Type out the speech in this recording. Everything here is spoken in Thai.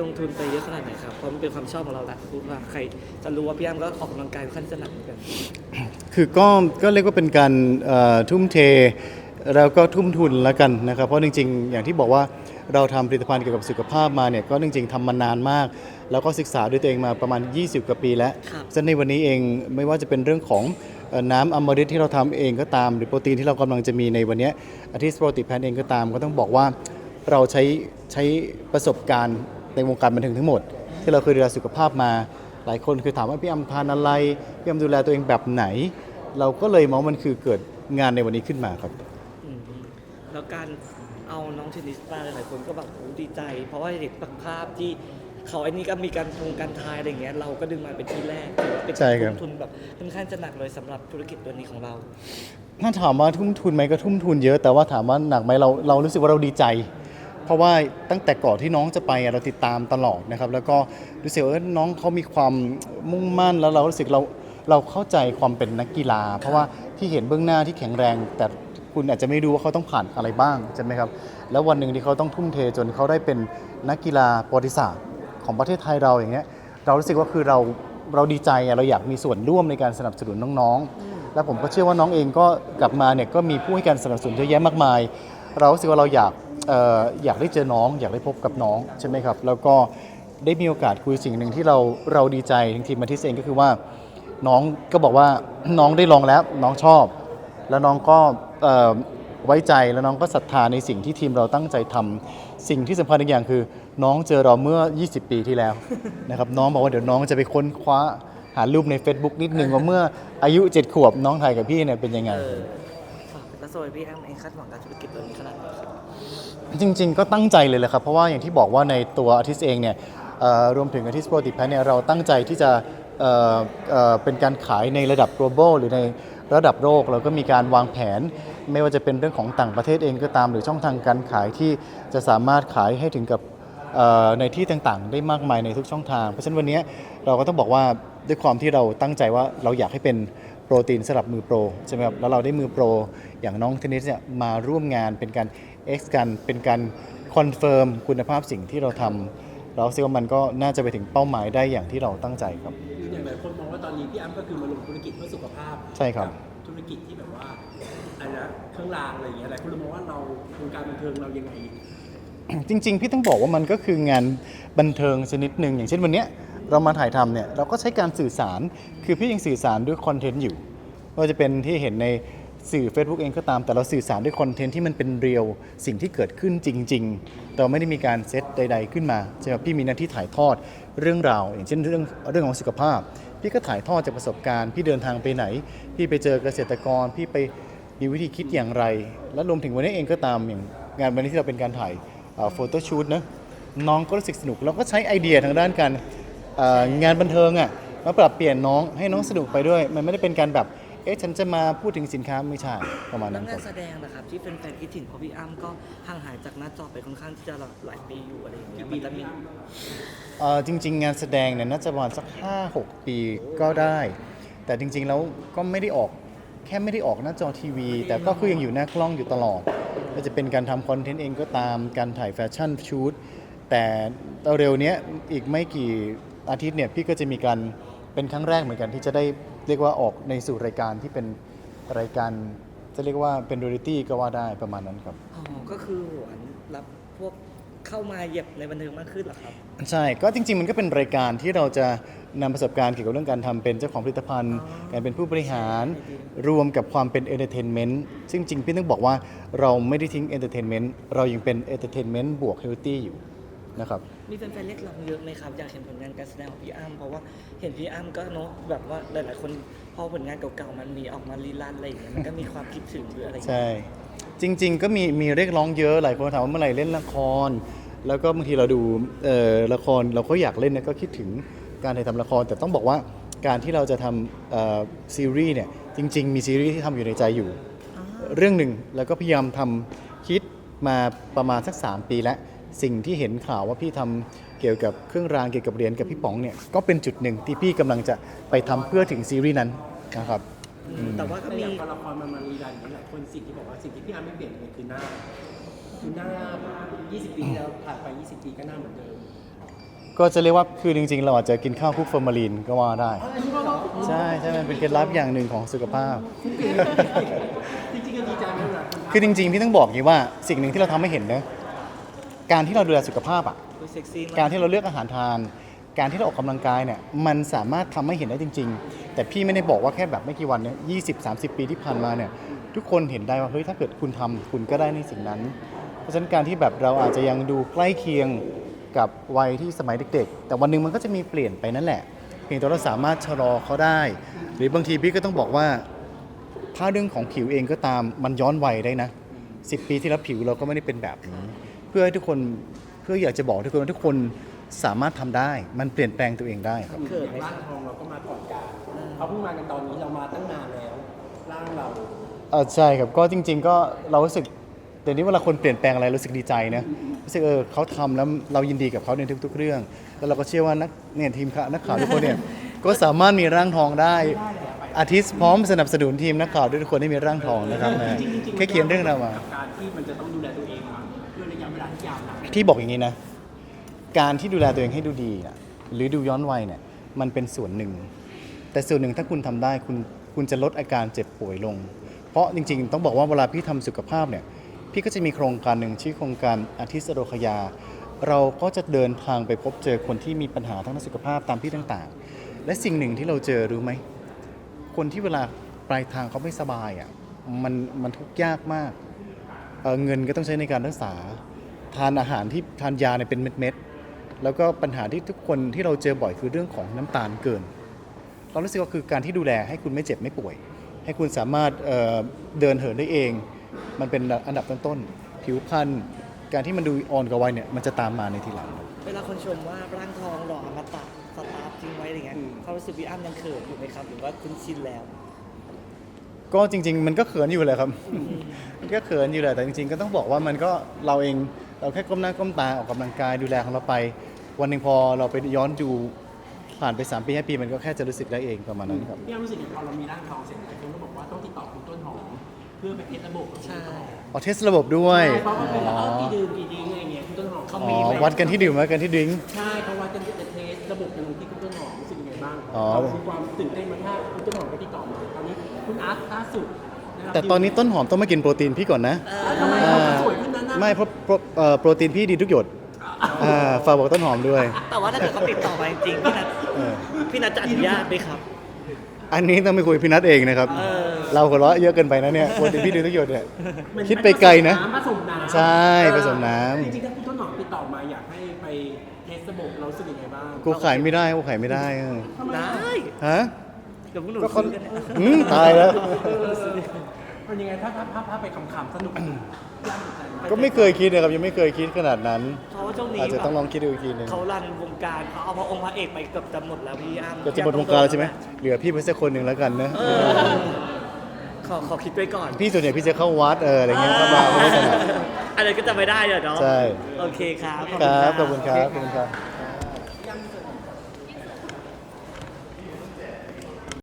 ลงทุนไปเยอะขนาดไหนครับเพราะมันเป็นความชอบของเราแหละรู้ว่าใครจะรู้ว่าพี่อ้ำก็ออกกำลังกายค่อนข้างที่จะหนักเหมือนกันคือก็ก็เรียกว่าเป็นการเอ่อทุ่มเทแล้วก็ทุ่มทุนแล้วกันนะครับ เพราะจริง ๆ อย่างที่บอกว่าเราทำผลิตภัณฑ์เกี่ยวกับสุขภาพมาเนี่ยก็จริง ๆทำมานานมาก แล้วก็ศึกษาด้วยตัวเองมาประมาณ 20 กว่าปีแล้วครับซึ่งในวันนี้เองไม่ว่าจะเป็นเรื่องของเอ่อน้ำอมฤตที่เราทำเองก็ตาม หรือโปรตีนที่เรากำลังจะมีในวันเนี้อาทิสโปรตีนแพนเองก็ตาม ก็ต้องบอกว่าเราใช้ใช้ประสบการณ์ ในวงการบันเทิงทั้งหมด ที่เราเคยดูแลสุขภาพมา หลายคนคือถามว่าพี่อำทานอะไรพี่อำดูแลตัวเองแบบไหน เราก็เลยมองว่ามันคือเกิดงานในวันนี้ขึ้นมาครับอืมแล้วการเอาน้องเทนนิสมาหลายๆคนก็แบบโอ้ดีใจ เพราะว่าเด็กบางภาพที่เขาไอ้นี่ก็มีการทงการทายอะไรอย่างเงี้ยเราก็ดึงมาเป็นที่แรกถือว่าเป็นใช่ครับลงทุนแบบค่อนข้างจะหนักเลยสำหรับธุรกิจตัวนี้ของเรา ถ้าถามว่าทุ่มทุนไหมก็ทุ่มทุนเยอะแต่ว่าถามว่าหนักไหมเราเรารู้สึกว่าเราดีใจ เพราะว่าตั้งแต่ก่อนที่น้องจะไปเราติดตามตลอดนะครับแล้วก็รู้สึกว่าเออน้องเขามีความมุ่งมั่นแล้วเรารู้สึกเราเราเข้าใจความเป็นนักกีฬา เพราะว่าที่เห็นเบื้องหน้าที่แข็งแรง แต่คุณอาจจะไม่รู้ว่าเขาต้องผ่านอะไรบ้างใช่ไหมครับแล้ววันหนึ่งที่เขาต้องทุ่มเทจนเขาได้เป็นนักกีฬาประวัติศาสตร์ของประเทศไทยเราอย่างเงี้ยเรารู้สึกว่าคือเราเราดีใจเราอยากมีส่วนร่วมในการสนับสนุนน้องๆ แล้วผมก็เชื่อว่าน้องเองก็กลับมาเนี่ยก็มีผู้ให้การสนับสนุนเยอะแยะมากมาย เรารู้สึกว่าเราอยากเอ่ออยากได้เจอน้อง อยากได้พบกับน้องใช่ไหมครับ แล้วก็ได้มีโอกาสคุยสิ่งหนึ่งที่เราเราดีใจทั้งทีมมาทิสเองก็คือว่าน้องก็บอกว่า น้องได้ลองแล้วน้องชอบ แล้วน้องก็เอ่อไว้ใจแล้วน้องก็ศรัทธาในสิ่งที่ทีมเราตั้งใจทำสิ่งที่สำคัญอีกอย่างคือ น้องเจอเราเมื่อ 20 ปีที่แล้ว นะครับน้องบอกว่าเดี๋ยวน้องจะไปค้นคว้าหารูปใน Facebook นิดนึงว่าเมื่ออายุ 7 ขวบน้องถ่ายกับพี่เนี่ยเป็นยังไง เออ ค่ะแล้วโซยพี่อ้ำเองคาดหวังกับธุรกิจตัวนี้ขนาดไหนครับจริง ๆ ก็ตั้งใจเลยแหละครับ เพราะว่าอย่างที่บอกว่าในตัวอาทิตย์เองเนี่ยรวมถึงอาทิตย์โปรติแพนเนี่ยเราตั้งใจที่จะเเเป็นการขายในระดับ global หรือในระดับโลกเราก็มีการวางแผน ไม่ว่าจะเป็นเรื่องของต่างประเทศเองก็ตาม หรือช่องทางการขายที่จะสามารถขายให้ถึงกับในที่ต่างๆ ได้มากมายในทุกช่องทาง เพราะฉะนั้นวันนี้เราก็ต้องบอกว่าด้วยความที่เราตั้งใจว่าเราอยากให้เป็น โปรตีนสำหรับมือโปรใช่ไหมครับแล้วเราได้มือโปร อย่างน้องเทนนิสเนี่ยมาร่วมงานเป็นการ X กันเป็นการคอนเฟิร์มคุณภาพสิ่งที่เราทำเราคิดว่ามันก็น่าจะไปถึงเป้าหมายได้อย่างที่เราตั้งใจครับ อย่างหลายคนมองว่าตอนนี้พี่อ้ำก็คือมาลงธุรกิจเพื่อสุขภาพใช่ครับ กัธุรกิจที่แบบว่าอะไรนะเครื่องรางอะไรอย่างเงี้ยหลายคนเลยมองว่าเราวงการบันเทิงเรายังไง จริง ๆ พี่ต้องบอกว่ามันก็คืองานบันเทิงชนิดหนึ่งอย่างเช่นวันเนี้ย เรามาถ่ายทำเนี่ยเราก็ใช้การสื่อสารคือพี่ยังสื่อสารด้วยคอนเทนต์อยู่ว่าจะเป็นที่เห็นในสื่อ Facebook เองก็ตามแต่เราสื่อสารด้วยคอนเทนต์ที่มันเป็นเรียลสิ่งที่เกิดขึ้นจริง ๆ เราไม่ได้มีการเซตใด ๆ ขึ้นมาใช่ไหมพี่มีหน้าที่ถ่ายทอดเรื่องราว อย่างเช่นเรื่องเรื่องของสุขภาพ พี่ก็ถ่ายทอดจากประสบการณ์ พี่เดินทางไปไหน พี่ไปเจอเกษตรกร พี่ไปมีวิธีคิดอย่างไร และรวมถึงวันนี้เองก็ตามอย่างงานวันนี้ที่เราเป็นการถ่ายโฟโต้ชูตนะน้องก็รู้สึกสนุกเราก็ใช้ไอเดียทางด้านการ เอ่องานบันเทิงอะมาปรับเปลี่ยนน้องให้น้องสนุกไปด้วย มันไม่ได้เป็นการแบบเอ๊ะฉันจะมาพูดถึงสินค้าไม่ใช่ประมาณแล้นั้วนคงารันบ แสดงนะครับที่เป็นแฟนๆคิดถึงเพราะพี่อ้ำก็ห่างหายจากหน้าจอไปค่อนข้างที่จะหลายปีอยู่อะไรอย่างเงี้ยมันจะมีเอ่อจริง ๆ งานแสดงเนี่ยน่าจะประมาณสัก 5-6 ปีก็ได้ แต่จริง ๆ แล้วก็ไม่ได้ออกแค่ไม่ได้ออกหน้าจอทีวี แต่ก็คือยังอยู่หน้ากล้องอยู่ตลอดก็จะเป็นการทำคอนเทนต์เองก็ตามการถ่ายแฟชั่นชูตแต่เร็วๆเนี้ยอีกไม่กี่ อาทิตย์เนี่ยพี่ก็จะมีการเป็นครั้งแรกเหมือนกันที่จะได้เรียกว่าออกในสู่รายการที่เป็นรายการจะเรียกว่าเป็นเรียลิตี้ก็ว่าได้ประมาณนั้นครับ อ๋อ ก็คือเหมือนรับพวกเข้ามาเหยียบในบันเทิงมากขึ้นเหรอครับ ใช่ ก็จริง ๆ มันก็เป็นรายการที่เราจะนำประสบการณ์เกี่ยวกับเรื่องการทำเป็นเจ้าของผลิตภัณฑ์ การเป็นผู้บริหาร รวมกับความเป็นเอนเตอร์เทนเมนต์ซึ่งจริงพี่ต้องบอกว่าเราไม่ได้ทิ้งเอนเตอร์เทนเมนต์เรายังเป็นเอนเตอร์เทนเมนต์บวกเฮลตี้อยู่ นะครับ มีแฟนๆเรียกร้องเยอะไหมครับ อยากเห็นผลงานการแสดงของพี่อ้ำเพราะว่าเห็นพี่อ้ำก็เนาะแบบว่าหลายๆคนพอผลงานเก่าๆมันมีออกมารีลันอะไรอย่างเงี้ยมันก็มีความคิดถึงหรืออะไรอย่างเงี้ยใช่ จริง ๆ ก็มีมีเรียกร้องเยอะหลายคนถามว่าเมื่อไหร่เล่นละคร แล้วก็บางทีเราดูเอ่อละครเราก็อยากเล่นนะก็คิดถึงการถ่ายทำละคร แต่ต้องบอกว่าการที่เราจะทำเอ่อซีรีส์เนี่ยจริง ๆ มีซีรีส์ที่ทำอยู่ในใจอยู่ เรื่องหนึ่งแล้วก็พยายามทำคิดมาประมาณสัก 3 ปีแล้ว สิ่งที่เห็นข่าวว่าพี่ทำเกี่ยวกับเครื่องรางเกี่ยวกับเหรียญกับพี่ป๋องเนี่ยก็เป็นจุดหนึ่งที่พี่กำลังจะไปทำเพื่อถึงซีรีส์นั้นนะครับแต่ว่าก็แต่อมีย่างพอละครมันมารีรันอย่างเงี้ยหลายคนสิ่งที่บอกว่าสิ่งที่พี่อ้ำไม่เปลี่ยนเลยคือหน้าคือหน้า 20 ปีที่แล้วผ่านไป 20 ปีก็หน้าเหมือนเดิมก็จะเรียกว่าคือจริงๆ เราอาจจะกินข้าวคลุกฟอร์มาลีนก็ว่าได้ ใช่ใช่มันเป็นเคล็ดลับอย่างหนึ่งของสุขภาพ จริงๆก็ดีใจไหมเวลาคนทักคือจริงๆ พี่ต้องบอกอย่างนี้ว่าสิ่งหนึ่งที่เราทำให้เห็นนะ การที่เราดูแลสุขภาพอะอุ๊ยเซ็กซี่มากการที่เราเลือกอาหารทาน การที่เราออกกำลังกายเนี่ยมันสามารถทำให้เห็นได้จริง ๆ แต่พี่ไม่ได้บอกว่าแค่แบบไม่กี่วันเนี่ยยี่สิบสามสิบปีที่ผ่านมาเนี่ยทุกคนเห็นได้ว่าเฮ้ยถ้าเกิดคุณทำคุณก็ได้ในสิ่งนั้น เพราะฉะนั้นการที่แบบเราอาจจะยังดูใกล้เคียงกับวัยที่สมัยเด็กๆ แต่วันหนึ่งมันก็จะมีเปลี่ยนไปนั่นแหละ เพียงแต่เราสามารถชะลอเขาได้ หรือบางทีพี่ก็ต้องบอกว่า ถ้าเรื่องของผิวเองก็ตามมันย้อนวัยได้นะ 10 ปีที่แล้วผิวเราก็ไม่ได้เป็นแบบนี้เพื่อให้ทุกคนเพื่ออยากจะบอกทุกคนว่าทุกคนสามารถทำได้ มันเปลี่ยนแปลงตัวเองได้ครับเขินอย่างไหมร่างทองเราก็มาก่อนการเขาเพิ่งมากันตอนนี้เรามาตั้งนานแล้วร่างเราเออใช่ครับก็จริง ๆ ก็เรารู้สึกเดี๋ยวนี้เวลาคนเปลี่ยนแปลงอะไรรู้สึกดีใจนะรู้สึกเออเขาทำแล้วเรายินดีกับเขาในทุก ๆ เรื่อง แล้วเราก็เชื่อว่านักเนี่ยทีมข่าวนักข่าวทุกคนเนี่ย ก็สามารถมีร่างทองได้ อาทิตย์พร้อมสนับสนุนทีมนักข่าวทุกคนให้มีร่างทองนะครับนะแค่เขียนเรื่องเราวมา กับการที่มันจะต้องดูแลตัวเองมาด้วยระยะเว ลาที่ยาวนานพี่บอกอย่างนี้นะ การที่ดูแลตัวเองให้ดูดีอะหรือดูย้อนวัยเนี่ย มันเป็นส่วนหนึ่ง แต่ส่วนหนึ่งถ้าคุณทำได้คุณคุณจะลดอาการเจ็บป่วยลง เพราะจริง ๆ ต้องบอกว่าเวลาพี่ทำสุขภาพเนี่ย พี่ก็จะมีโครงการหนึ่งชื่อโครงการอาทิตย์สโรคยา เราก็จะเดินทางไปพบเจอคนที่มีปัญหาทางด้านสุขภาพตามที่ต่างๆ และสิ่งหนึ่งที่เราเจอรู้ไหม คนที่เวลาปลายทางเขาไม่สบายอะมันมันทุกข์ยากมากเอ่อเงินก็ต้องใช้ในการรักษา ทานอาหารที่ทานยาเนี่ยเป็นเม็ดๆแล้วก็ปัญหาที่ทุกคนที่เราเจอบ่อยคือเรื่องของน้ำตาลเกิน เรารู้สึกว่าคือการที่ดูแลให้คุณไม่เจ็บไม่ป่วย ให้คุณสามารถเอ่อเดินเหินได้เอง มันเป็นอันดับต้นๆผิวพรรณการที่มันดูอ่อนกว่าวัยเนี่ยมันจะตามมาในทีหลังเวลาคนชมว่าร่างทองหล่ออมตะสตาร์ฟทิ้งไว้อะไรเงี้ยเขามรู้สึกพี่อ้ำยังเขินอยู่ไหมครับหรือว่าคุ้นชินแล้ว ก็จริง ๆ มันก็เขินอยู่แหละครับมันก็เขินอยู่แหละแต่จริง ๆ ก็ต้องบอกว่ามันก็เราเอง เราแค่ก้มหน้าก้มตาออกกำลังกายดูแลของเราไป วันหนึ่งพอเราไปย้อนดูผ่านไป 3 ปี5ปีมันก็แค่จะรู้สึกได้เองประมาณนั้นครับพี่อ้ำรู้สึกอย่างพอเรามีร่างทองเสร็จหลายคนก็บอกว่าต้องติดต่อคุณต้นหอมเพื่อไปเทสระบบกับคุณต้นหอมอ๋อเทสระบบด้วยใช่เพราะว่าเป็นแบบอ๋อเออกี่ดื่มกี่ดิ้งอะไรเงี้ยคุณต้นหอมเขาอ๋มีอไหมวัดกันที่ดื่มวัดกันที่ดริงก์ใช่เพราะว่าจะจะเทสระบบกันที่คุณต้นหอมรู้สึกยังไงบ้างอ๋อเรามีความตื่นเต้นไหมถ้าคุณต้นหอมก็ติดต่อมาตอนนี้คุณอาร์ตล่าสุดะครับแต่ตอนนี้ต้นหอมต้องมากินโปรตีนพี่ก่อนนะทำไมอ่าเขาสวยขึ้นนั้นนะ ไม่เพราะเพราะเอ่อโปรตีนพี่ดีทุกหยดอ่าฝากบอกต้นหอมด้วยแต่ว่าถ้าเกิดเขาติดต่อมาจริงๆพี่นัทเออพี่นัทจะอนุญาตไหมครับ อันนี้ต้องไปคุยกับพี่นัทเองนะครับ เออ เราหัวเราะเยอะเกินไปนะเนี่ยโปรตีนพี่ดีทุกหยดเนี่ยมันคิดไปไกลนะผสมน้ำใช่ผสมน้ำ จริงๆถ้าคุณต้นหอมติดต่อมาอยากให้ไปเทสระบบเรารู้สึกยังไงบ้างกูขายไม่ได้กูขายไม่ได้เออทำไมได้อะฮะเดี๋ยวพวกหนูก็เขาคุยกันเนี่ย อืมตายแล้ว เออ มันยังไงถ้าถ้าถ้าถ้าไปขำๆสนุกสนุกพี่อ้ำสนใจไหมก็ไม่เคยคิดนะครับยังไม่เคยคิดขนาดนั้น เพราะว่าช่วงนี้อาจจะแบต้องลบองคิดดูอีกทีหนึงเขารันวงการเขาเอาพระองค์พระเอกไปเกือบจะหมดแล้วพี่อ้ำก็จะหมดวงการแล้วใช่ไหมเหลือพี่ไปสักคนหนึ่งแล้วกันนะเออขอขอคิดไว้ก่อน พี่ส่วนใหญ่พี่จะเข้าวัดเอออะไรเงี้ยเข้ามาไม่ได้ถนัดอะไรก็จะไม่ได้เดี๋ยวเนาะใช่ โอเคครับ ขอณครับขอบคุณครับขอบคุณครับ